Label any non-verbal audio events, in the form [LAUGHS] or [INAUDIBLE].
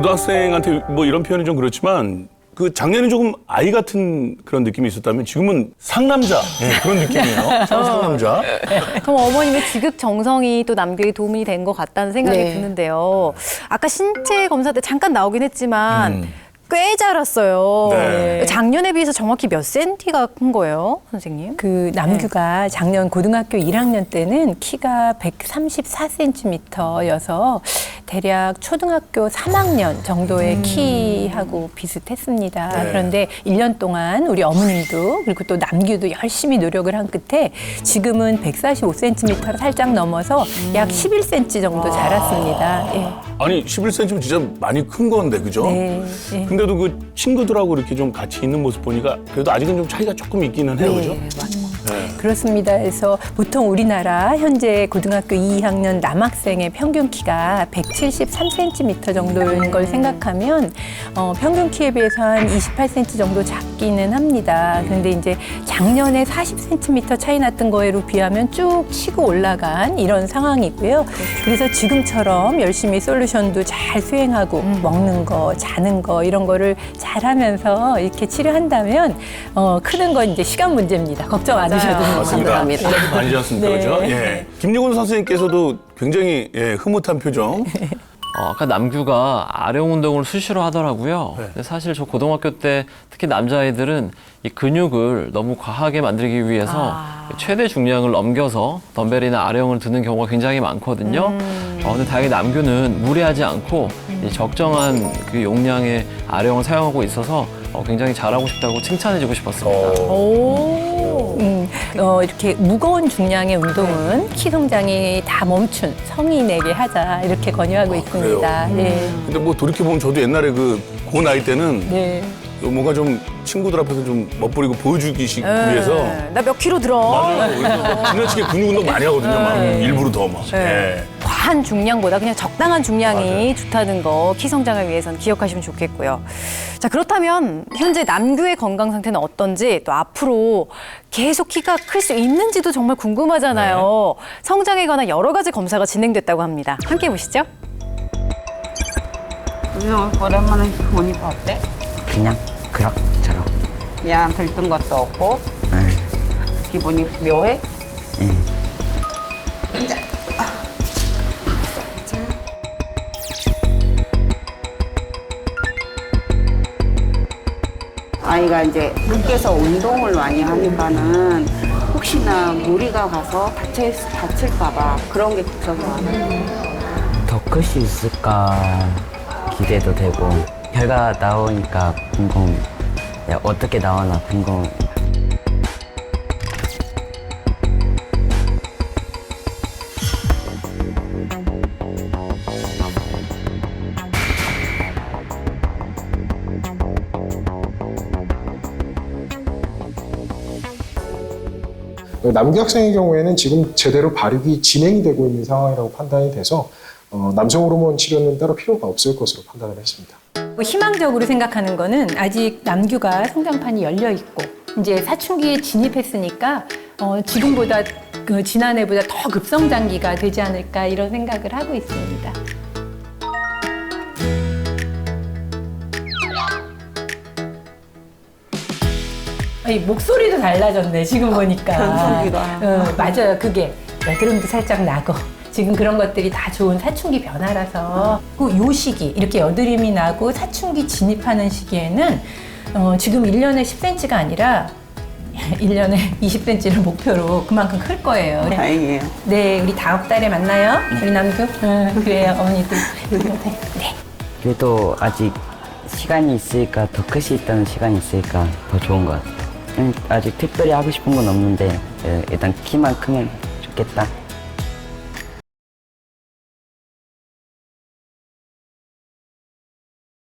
고등학생한테 뭐 이런 표현이 좀 그렇지만 그 작년에 조금 아이 같은 그런 느낌이 있었다면 지금은 상남자 예, 그런 느낌이에요. [LAUGHS] 상- 상남자. 그럼 어머님의 지극 정성이 또 남교에 도움이 된 것 같다는 생각이 네. 드는데요. 아까 신체 검사 때 잠깐 나오긴 했지만 음. 꽤 자랐어요. 네. 작년에 비해서 정확히 몇 센티가 큰 거예요, 선생님? 그 남규가 작년 고등학교 1학년 때는 키가 134cm여서 대략 초등학교 3학년 정도의 키하고 비슷했습니다. 네. 그런데 1년 동안 우리 어머님도 그리고 또 남규도 열심히 노력을 한 끝에 지금은 145cm를 살짝 넘어서 약 11cm 정도 자랐습니다. 예. 아니 11cm면 진짜 많이 큰 건데 그죠? 네. 예. 근데도 그 친구들하고 이렇게 좀 같이 있는 모습 보니까 그래도 아직은 좀 차이가 조금 있기는 해요, 그죠? 네. 그렇습니다. 그래서 보통 우리나라 현재 고등학교 2학년 남학생의 평균 키가 173cm 정도인 걸 생각하면 어, 평균 키에 비해서 한 28cm 정도 작기는 합니다. 그런데 이제 작년에 40cm 차이 났던 거에로 비하면 쭉 치고 올라간 이런 상황이고요. 그래서 지금처럼 열심히 솔루션도 잘 수행하고 먹는 거, 자는 거 이런 거를 잘 하면서 이렇게 치료한다면 어, 크는 건 이제 시간 문제입니다. 걱정 안 맞습니다. 감사합니다. 시작이 아니지 않습니까, 네. 그죠? 예. 김용훈 선생님께서도 굉장히 예, 흐뭇한 표정. 어, 아까 남규가 아령 운동을 수시로 하더라고요. 근데 사실 저 고등학교 때 특히 남자아이들은 이 근육을 너무 과하게 만들기 위해서 최대 중량을 넘겨서 덤벨이나 아령을 드는 경우가 굉장히 많거든요. 어, 근데 다행히 남규는 무리하지 않고 이 적정한 그 용량의 아령을 사용하고 있어서 어, 굉장히 잘하고 싶다고 칭찬해주고 싶었습니다. 오. 음, 어, 이렇게 무거운 중량의 운동은 키 성장이 다 멈춘 성인에게 하자 이렇게 권유하고 있습니다. 예. 근데 뭐 돌이켜보면 저도 옛날에 그, 그 나이 때는 네. 뭔가 좀 친구들 앞에서 좀 멋부리고 보여주기 시- 위해서 네. 나몇 킬로 들어? 맞아요. 지나치게 근육 운동 많이 하거든요. 막 일부러 더 막. 네. 예. 과한 중량보다 그냥 적당한 중량이 좋다는 거 키 성장을 위해서는 기억하시면 좋겠고요. 자 그렇다면 현재 남규의 건강 상태는 어떤지 또 앞으로 계속 키가 클 수 있는지도 정말 궁금하잖아요. 성장에 관한 여러 가지 검사가 진행됐다고 합니다. 함께 보시죠. 그냥 오랜만에 보니까 어때? 그냥 그럭저럭 그냥 들뜬 것도 없고 네. 기분이 묘해? 예. 아이가 이제 밖에서 운동을 많이 하니까는 혹시나 무리가 가서 다쳐, 다칠까봐 그런 게 걱정이 많아요. 더 클 수 있을까 기대도 되고. 결과 나오니까 궁금 야, 어떻게 나오나 궁금 남규 학생의 경우에는 지금 제대로 발육이 진행이 되고 있는 상황이라고 판단이 돼서 어, 남성 호르몬 치료는 따로 필요가 없을 것으로 판단을 했습니다. 뭐 희망적으로 생각하는 거는 아직 남규가 성장판이 열려 있고 이제 사춘기에 진입했으니까 어, 지금보다 그 지난해보다 더 급성장기가 되지 않을까 이런 생각을 하고 있습니다. 아니, 목소리도 달라졌네 지금 보니까. 변성기가. 어, 맞아요 그게 여드름도 살짝 나고 지금 그런 것들이 다 좋은 사춘기 변화라서 그요 시기 이렇게 여드름이 나고 사춘기 진입하는 시기에는 어, 지금 1년에 10cm가 아니라 1년에 20cm를 목표로 그만큼 클 거예요. 다행이에요. 네, 우리 다음 달에 만나요. 우리 남규. 응, 그래요, 어머니도. 네. 그래도 아직 시간이 있으니까 더 클 수 있다는 시간이 있으니까 더 좋은 것 같아요 음, 아직 특별히 하고 싶은 건 없는데 예, 일단 키만 크면 좋겠다